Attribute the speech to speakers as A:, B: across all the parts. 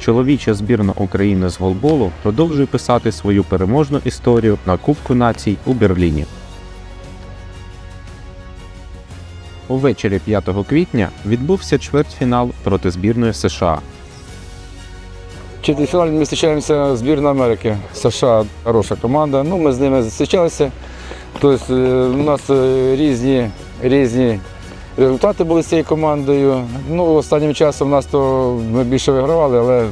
A: чоловіча збірна України з голболу продовжує писати свою переможну історію на Кубку націй у Берліні. Увечері 5 квітня відбувся чвертьфінал проти збірної США.
B: Четвертьфіналі ми зустрічаємося збірна Америки. США хороша команда. Ну, ми з ними зустрічалися. Тобто, е, у нас е, різні, різні результати були з цією командою. Ну, останнім часом нас то ми більше вигравали, але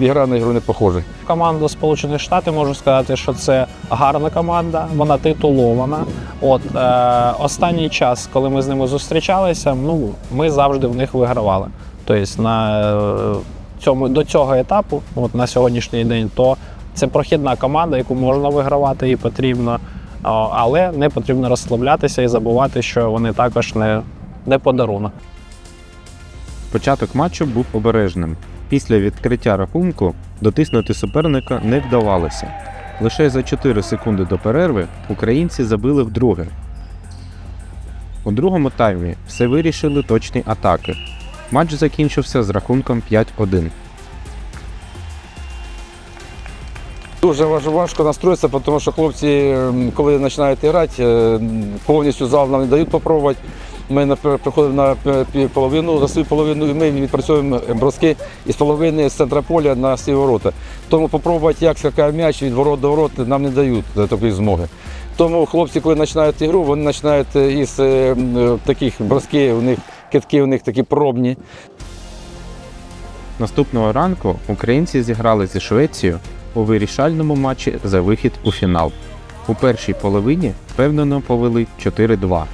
B: ігра на ігру не похожа.
C: Команду Сполучених Штатів можу сказати, що це гарна команда, вона титулована. От е, останній час, коли ми з ними зустрічалися, ну ми завжди в них вигравали. Тобто на е, цьому до цього етапу, от на сьогоднішній день, то це прохідна команда, яку можна вигравати і потрібно, але не потрібно розслаблятися і забувати, що вони також не, не подарунок.
A: Початок матчу був обережним. Після відкриття рахунку дотиснути суперника не вдавалося. Лише за 4 секунди до перерви українці забили вдруге. У другому таймі все вирішили точні атаки. Матч закінчився з рахунком 5-1.
B: Дуже важко настроїтися, тому що хлопці, коли починають грати, е, повністю зал нам не дають спробувати. Ми приходимо на половину, за свою половину, і ми відпрацьовуємо броски із половини з центра поля на свої ворота. Тому спробувати, як скакає м'яч від ворот до ворот, нам не дають е, такої змоги. Тому хлопці, коли починають ігру, вони починають е, із е, е, таких броски, у них китки у них такі пробні.
A: Наступного ранку українці зіграли зі Швецією у вирішальному матчі за вихід у фінал. У першій половині впевнено повели 4-2.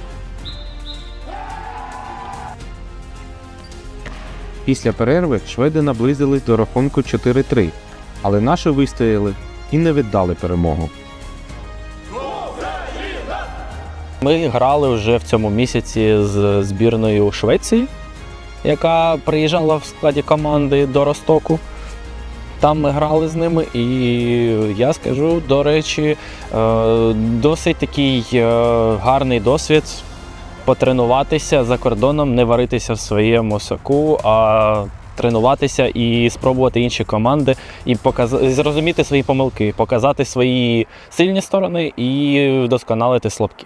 A: Після перерви шведи наблизились до рахунку 4-3, але наші вистояли і не віддали перемогу.
D: Ми грали вже в цьому місяці з збірною Швеції, яка приїжджала в складі команди до Ростоку. Там ми грали з ними, і я скажу, до речі, е, досить такий е, гарний досвід потренуватися за кордоном, не варитися в своєму соку, а тренуватися і спробувати інші команди, і показати, зрозуміти свої помилки, показати свої сильні сторони і вдосконалити слабкі.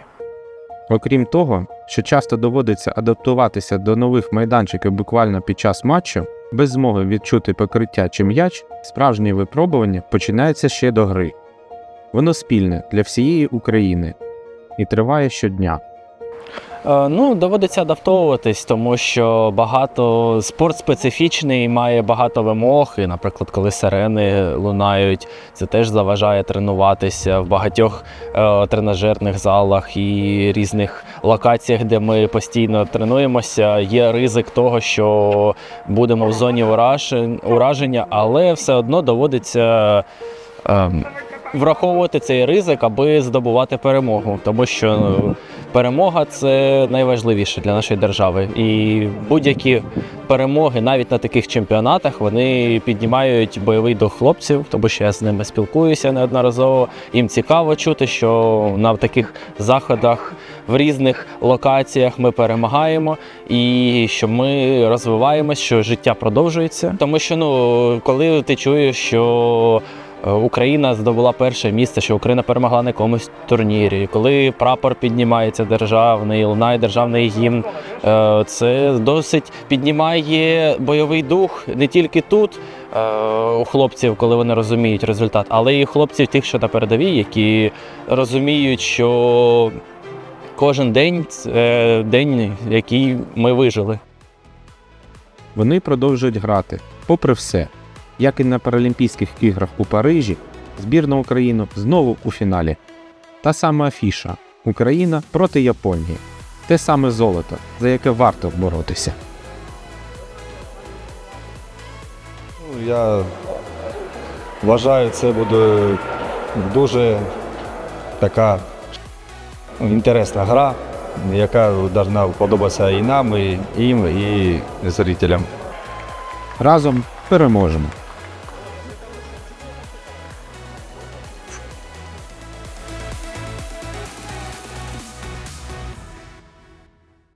A: Окрім того, що часто доводиться адаптуватися до нових майданчиків буквально під час матчу, без змоги відчути покриття чи м'яч, справжнє випробування починається ще до гри. Воно спільне для всієї України і триває щодня.
D: Е, Ну, доводиться адаптовуватись, тому що багато спорт специфічний, має багато вимог. І, наприклад, коли сирени лунають, це теж заважає тренуватися в багатьох е, тренажерних залах і різних локаціях, де ми постійно тренуємося. Є ризик того, що будемо в зоні ураження, але все одно доводиться. ем, Враховувати цей ризик, аби здобувати перемогу, тому що ну, перемога це найважливіше для нашої держави. І будь-які перемоги, навіть на таких чемпіонатах, вони піднімають бойовий дух хлопців, тому що я з ними спілкуюся неодноразово. Їм цікаво чути, що на таких заходах в різних локаціях ми перемагаємо і що ми розвиваємось, що життя продовжується. Тому що ну, коли ти чуєш, що Україна здобула перше місце, що Україна перемогла на якомусь турнірі. Коли прапор піднімається державний, лунає державний гімн, е, це досить піднімає бойовий дух не тільки тут. е, У хлопців, коли вони розуміють результат, але і у хлопців тих, що на передовій, які розуміють, що кожен день це день, який ми вижили.
A: Вони продовжують грати, попри все. Як і на Паралімпійських іграх у Парижі, збірна України знову у фіналі. Та сама афіша Україна проти Японії. Те саме золото, за яке варто боротися.
E: Ну, Я вважаю, це буде дуже така інтересна гра, яка повинна подобатися і нам, і їм, і зрителям.
A: Разом переможемо!